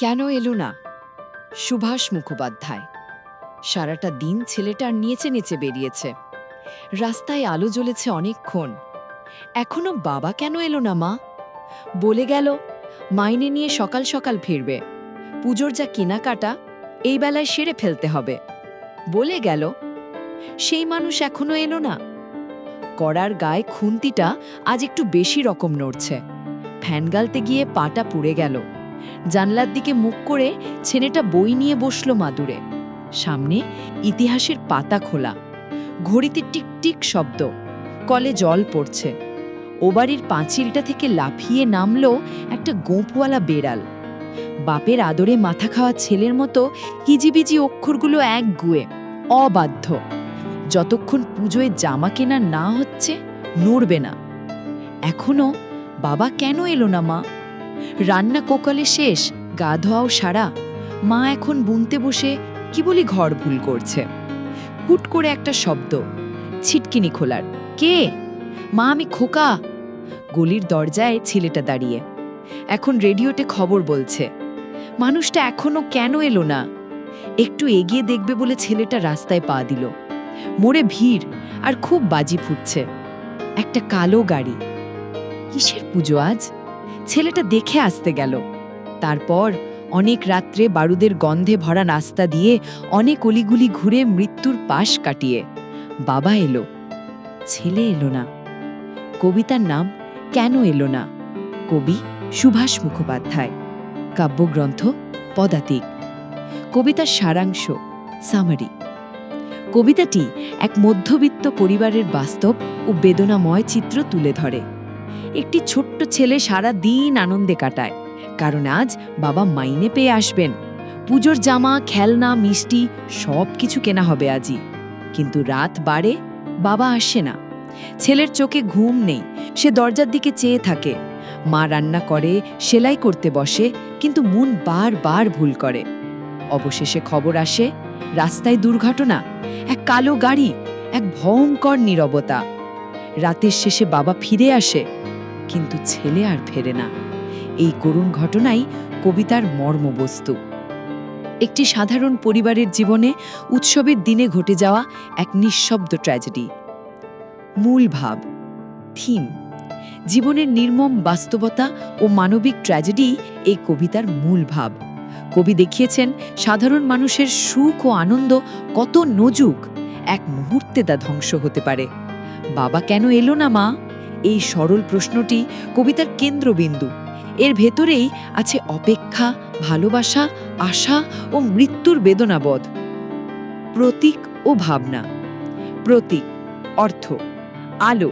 কেন এলো না? সুভাষ মুখোপাধ্যায়। সারাটা দিন ছেলেটার নিচে নেচে বেরিয়েছে। রাস্তায় আলো জ্বলেছে অনেকক্ষণ। এখনও বাবা কেন এলো না, মা? বলে গেল, মাইনে নিয়ে সকাল সকাল ফিরবে। পুজোর যা কেনাকাটা, এই বেলায় সেরে ফেলতে হবে। বলে গেল, সেই মানুষ এখনও এলো না। করার গায়ে খুন্তিটা আজ একটু বেশি রকম নড়ছে। ফ্যান গালতে গিয়ে পাটা পুড়ে গেল। জানলার দিকে মুখ করে ছেলেটা বই নিয়ে বসল মাদুরে। সামনে ইতিহাসের পাতা খোলা। ঘড়িতে টিকটিক শব্দ। কলে জল পড়ছে। ও বাড়ির পাঁচিলটা থেকে লাফিয়ে নামলো একটা গোঁপওয়ালা বেড়াল। বাপের আদরে মাথা খাওয়া ছেলের মতো হিজিবিজি অক্ষরগুলো এক গুয়ে। অবাধ্য। যতক্ষণ পুজোয় জামা কেনা না হচ্ছে, নড়বে না। এখনও বাবা কেন এলো না মা? রান্না কোকালে শেষ, গা ধোয়াও সারা। মা এখন বুনতে বসে কি বলি ঘর ভুল করছে। হুট করে একটা শব্দ, ছিটকিনি খোলার, কে? মা, আমি খোকা। গলির দরজায় ছেলেটা দাঁড়িয়ে। এখন রেডিওতে খবর বলছে, মানুষটা এখনও কেন এলো না? একটু এগিয়ে দেখবে বলে ছেলেটা রাস্তায় পা দিল। মোড়ে ভিড় আর খুব বাজি ফুটছে। একটা কালো গাড়ি। কিসের পুজো আজ? ছেলেটা দেখে আসতে গেল। তারপর অনেক রাত্রে বারুদের গন্ধে ভরা নাস্তা দিয়ে অনেক অলিগুলি ঘুরে মৃত্যুর পাশ কাটিয়ে। বাবা এলো। ছেলে এলো না। কবিতার নাম কেন এলো না? কবি সুভাষ মুখোপাধ্যায়। কাব্যগ্রন্থ পদাতিক। কবিতার সারাংশ সামারি। কবিতাটি এক মধ্যবিত্ত পরিবারের বাস্তব ও বেদনাময় চিত্র তুলে ধরে। একটি ছোট্ট ছেলে সারা দিন আনন্দে কাটায়। কারণ আজ বাবা মাইনে পেয়ে আসবেন। পুজোর জামা, খেলনা, মিষ্টি সব কিছু কেনা হবে আজই। কিন্তু রাত বাড়ে, বাবা আসে না। ছেলের চোখে ঘুম নেই, সে দরজার দিকে চেয়ে থাকে। মা রান্না করে, সেলাই করতে বসে, কিন্তু মন বারবার ভুল করে। অবশেষে খবর আসে, রাস্তায় দুর্ঘটনা, এক কালো গাড়ি, এক ভয়ঙ্কর নীরবতা। রাতের শেষে বাবা ফিরে আসে। কিন্তু ছেলে আর ফেরে না। এই করুণ ঘটনাই কবিতার মর্মবস্তু। একটি সাধারণ পরিবারের জীবনে উৎসবের দিনে ঘটে যাওয়া এক নিঃশব্দ ট্র্যাজেডি মূল ভাব থিম জীবনের নির্মম বাস্তবতা ও মানবিক ট্র্যাজেডি এই কবিতার মূল ভাব। কবি দেখিয়েছেন সাধারণ মানুষের সুখ ও আনন্দ কত নজুক, এক মুহূর্তে তা ধ্বংস হতে পারে। বাবা কেন এলো না মা? এই সরল প্রশ্নটি কবিতার কেন্দ্রবিন্দু। এর ভেতরেই আছে অপেক্ষা, ভালোবাসা, আশা ও মৃত্যুর বেদনাবোধ। প্রতীক ও ভাবনা। প্রতীক, অর্থ। আলো,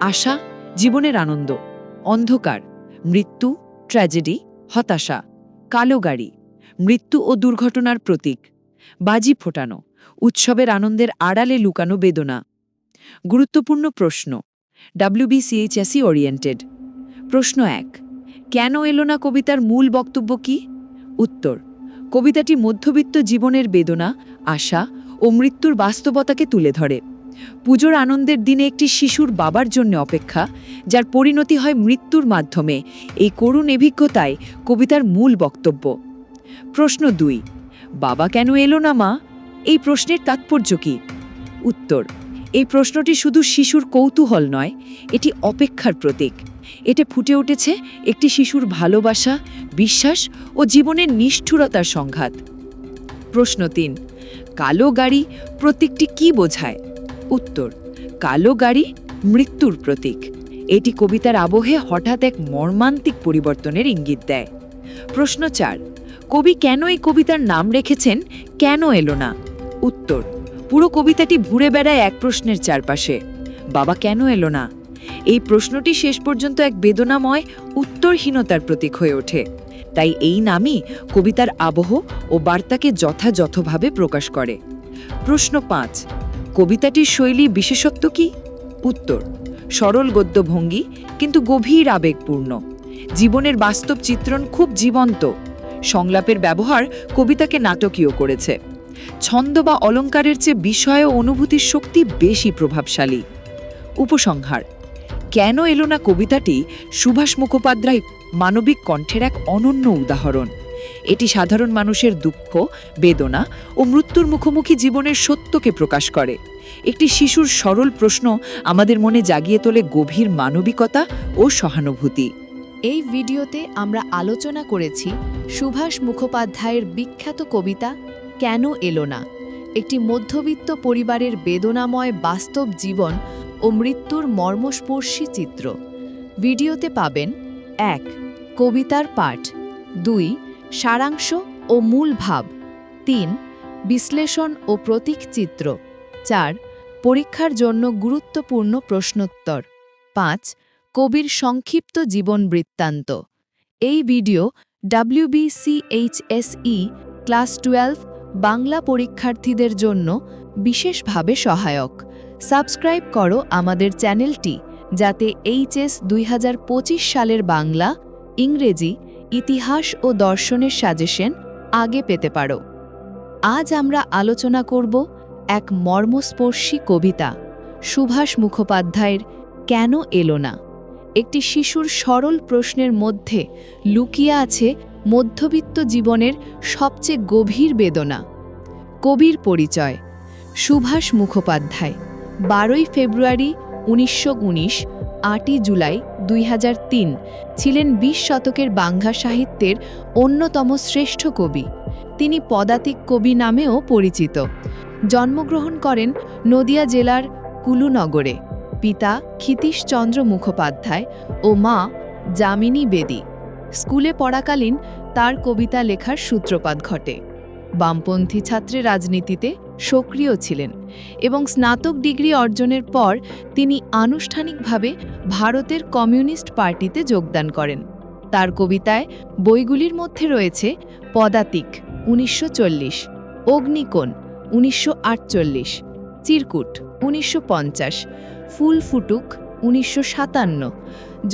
আশা, জীবনের আনন্দ। অন্ধকার, মৃত্যু, ট্র্যাজেডি, হতাশা। কালো গাড়ি, মৃত্যু ও দুর্ঘটনার প্রতীক। বাজি ফোটানো, উৎসবের আনন্দের আড়ালে লুকানো বেদনা। গুরুত্বপূর্ণ প্রশ্ন ডাব্লিউবিসিএইচএসি ওরিয়েন্টেড প্রশ্ন এক, কেন এলো না কবিতার মূল বক্তব্য কি? উত্তর, কবিতাটি মধ্যবিত্ত জীবনের বেদনা, আশা ও মৃত্যুর বাস্তবতাকে তুলে ধরে। পুজোর আনন্দের দিনে একটি শিশুর বাবার জন্য অপেক্ষা, যার পরিণতি হয় মৃত্যুর মাধ্যমে, এই করুণ অভিজ্ঞতায় কবিতার মূল বক্তব্য। প্রশ্ন দুই, বাবা কেন এলো না মা? এই প্রশ্নের তাৎপর্য কী? উত্তর এই প্রশ্নটি শুধু শিশুর কৌতূহল নয়, এটি অপেক্ষার প্রতীক। এতে ফুটে উঠেছে একটি শিশুর ভালোবাসা, বিশ্বাস ও জীবনের নিষ্ঠুরতার সংঘাত। প্রশ্ন তিন, কালো গাড়ি প্রতীকটি কি বোঝায়? উত্তর, কালো গাড়ি মৃত্যুর প্রতীক। এটি কবিতার আবহে হঠাৎ এক মর্মান্তিক পরিবর্তনের ইঙ্গিত দেয়। প্রশ্ন চার, কবি কেন এই কবিতার নাম রেখেছেন কেন এলো না উত্তর পুরো কবিতাটি ঘুরে বেড়ায় এক প্রশ্নের চারপাশে। বাবা কেন এলো না? এই প্রশ্নটি শেষ পর্যন্ত এক বেদনাময়, উত্তরহীনতার প্রতীক হয়ে ওঠে। তাই এই নামই কবিতার আবহ ও বার্তাকে যথাযথভাবে প্রকাশ করে। প্রশ্ন পাঁচ, কবিতাটির শৈলী বিশেষত্ব কি? উত্তর, সরল গদ্যভঙ্গি, কিন্তু গভীর আবেগপূর্ণ। জীবনের বাস্তব চিত্রণ খুব জীবন্ত। সংলাপের ব্যবহার কবিতাকে নাটকীয় করেছে। ছন্দ বা অলঙ্কারের চেয়ে বিষয় ও অনুভূতির শক্তি বেশি প্রভাবশালী। উপসংহার, কেন এলো না কবিতাটি সুভাষ মুখোপাধ্যায় মানবিক কণ্ঠের এক অনন্য উদাহরণ। এটি সাধারণ মানুষের দুঃখ, বেদনা ও মৃত্যুর মুখোমুখি জীবনের সত্যকে প্রকাশ করে। একটি শিশুর সরল প্রশ্ন আমাদের মনে জাগিয়ে তোলে গভীর মানবিকতা ও সহানুভূতি। এই ভিডিওতে আমরা আলোচনা করেছি সুভাষ মুখোপাধ্যায়ের বিখ্যাত কবিতা কেন এলো না? একটি মধ্যবিত্ত পরিবারের বেদনাময় বাস্তব জীবন ও মৃত্যুর মর্মস্পর্শী চিত্র। ভিডিওতে পাবেন, এক, কবিতার পাঠ, দুই, সারাংশ ও মূল ভাব, তিন, বিশ্লেষণ ও প্রতীক চিত্র, চার, পরীক্ষার জন্য গুরুত্বপূর্ণ প্রশ্নোত্তর, পাঁচ, কবির সংক্ষিপ্ত জীবন বৃত্তান্ত। এই video WBCHSE class twelve Bangla পরীক্ষার্থীদের জন্য বিশেষভাবে সহায়ক। সাবস্ক্রাইব করো আমাদের চ্যানেলটি, যাতে এইচএস দুই হাজার পঁচিশ সালের বাংলা, ইংরেজি, ইতিহাস ও দর্শনের সাজেশন আগে পেতে পারো। আজ আমরা আলোচনা করব এক মর্মস্পর্শী কবিতা, সুভাষ মুখোপাধ্যায়ের কেন এলো না? একটি শিশুর সরল প্রশ্নের মধ্যে লুকিয়ে আছে মধ্যবিত্ত জীবনের সবচেয়ে গভীর বেদনা। কবির পরিচয়, সুভাষ মুখোপাধ্যায়, বারোই ফেব্রুয়ারি উনিশশো উনিশ, আটই জুলাই দুই হাজার তিন, ছিলেন বিশ শতকের বাংলা সাহিত্যের অন্যতম শ্রেষ্ঠ কবি। তিনি পদাতিক কবি নামেও পরিচিত। জন্মগ্রহণ করেন নদিয়া জেলার কুলুনগরে। পিতা ক্ষিতীশচন্দ্র মুখোপাধ্যায় ও মা যামিনী বেদী। স্কুলে পড়াকালীন তার কবিতা লেখার সূত্রপাত ঘটে। বামপন্থী ছাত্রে রাজনীতিতে সক্রিয় ছিলেন এবং স্নাতক ডিগ্রি অর্জনের পর তিনি আনুষ্ঠানিকভাবে ভারতের কমিউনিস্ট পার্টিতে যোগদান করেন। তার কবিতায় বইগুলির মধ্যে রয়েছে পদাতিক উনিশশো চল্লিশ, অগ্নিকোণ উনিশশো আটচল্লিশ, চিরকুট উনিশশো পঞ্চাশ ফুল ফুটুক উনিশশো সাতান্ন,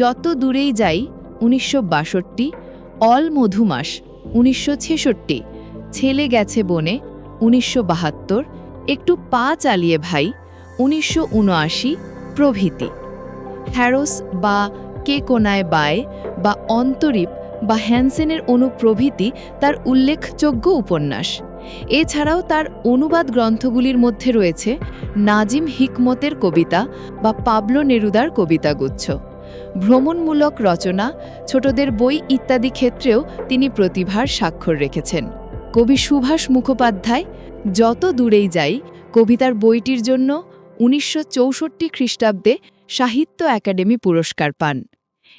যত দূরেই যাই উনিশশো বাষট্টি, অল মধুমাস উনিশশো ছেষট্টি, ছেলে গেছে বনে উনিশশো বাহাত্তর, একটু পা চালিয়ে ভাই উনিশশো উনআশি, প্রভৃতি। হ্যারোস বা কে কোনায় বায় বা অন্তরীপ বা হ্যানসেনের অনুপ্রভৃতি তার উল্লেখযোগ্য উপন্যাস। এছাড়াও তার অনুবাদ গ্রন্থগুলির মধ্যে রয়েছে নাজিম হিকমতের কবিতা বা পাবলো নেরুদার কবিতাগুচ্ছ। ভ্রমণমূলক রচনা, ছোটদের বই ইত্যাদি ক্ষেত্রেও তিনি প্রতিভার স্বাক্ষর রেখেছেন। কবি সুভাষ মুখোপাধ্যায়, যত দূরেই যাই, কবিতার বইটির জন্য উনিশশো চৌষট্টি খ্রিস্টাব্দে সাহিত্য একাডেমি পুরস্কার পান।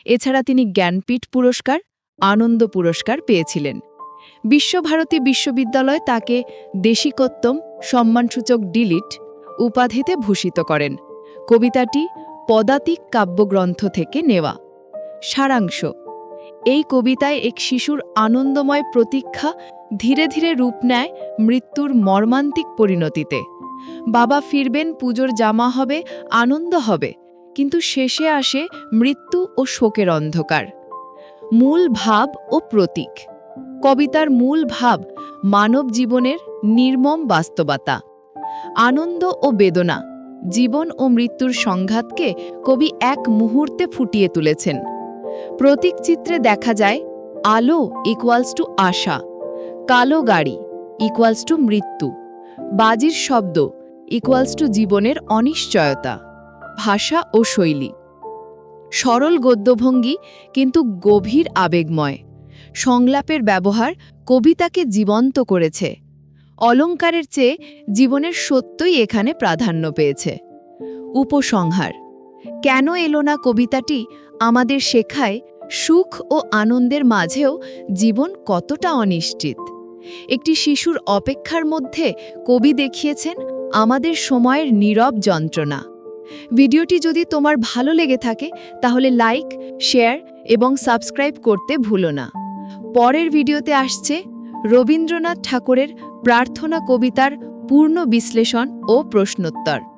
এছাড়া তিনি জ্ঞানপীঠ পুরস্কার, আনন্দ পুরস্কার পেয়েছিলেন। বিশ্বভারতী বিশ্ববিদ্যালয় তাকে দেশিকোত্তম সম্মানসূচক ডিলিট উপাধিতে ভূষিত করেন। কবিতাটি পদাতিক কাব্যগ্রন্থ থেকে নেওয়া। সারাংশ। এই কবিতায় এক শিশুর আনন্দময় প্রতীক্ষা ধীরে ধীরে রূপ নেয় মৃত্যুর মর্মান্তিক পরিণতিতে। বাবা ফিরবেন, পুজোর জামা হবে, আনন্দ হবে, কিন্তু শেষে আসে মৃত্যু ও শোকের অন্ধকার। মূল ভাব ও প্রতীক। কবিতার মূল ভাব মানব জীবনের নির্মম বাস্তবতা। আনন্দ ও বেদনা। জীবন ও মৃত্যুর সংঘাতকে কবি এক মুহূর্তে ফুটিয়ে তুলেছেন। প্রতীক চিত্রে দেখা যায়, আলো ইকুয়ালস টু আশা, কালো গাড়ি ইকুয়ালস টু মৃত্যু, বাজির শব্দ ইকুয়ালস টু জীবনের অনিশ্চয়তা, ভাষা ও শৈলী। সরল গদ্যভঙ্গি কিন্তু গভীর আবেগময়। সংলাপের ব্যবহার কবিতাকে জীবন্ত করেছে। অলঙ্কারের চেয়ে জীবনের সত্যই এখানে প্রাধান্য পেয়েছে। উপসংহার, কেন এলো না কবিতাটি আমাদের শেখায় সুখ ও আনন্দের মাঝেও জীবন কতটা অনিশ্চিত? একটি শিশুর অপেক্ষার মধ্যে কবি দেখিয়েছেন আমাদের সময়ের নীরব যন্ত্রণা। ভিডিওটি যদি তোমার ভালো লেগে থাকে, তাহলে লাইক, শেয়ার এবং সাবস্ক্রাইব করতে ভুলো না। পরের ভিডিওতে আসছে রবীন্দ্রনাথ ঠাকুরের প্রার্থনা কবিতার পূর্ণ বিশ্লেষণ ও প্রশ্নোত্তর।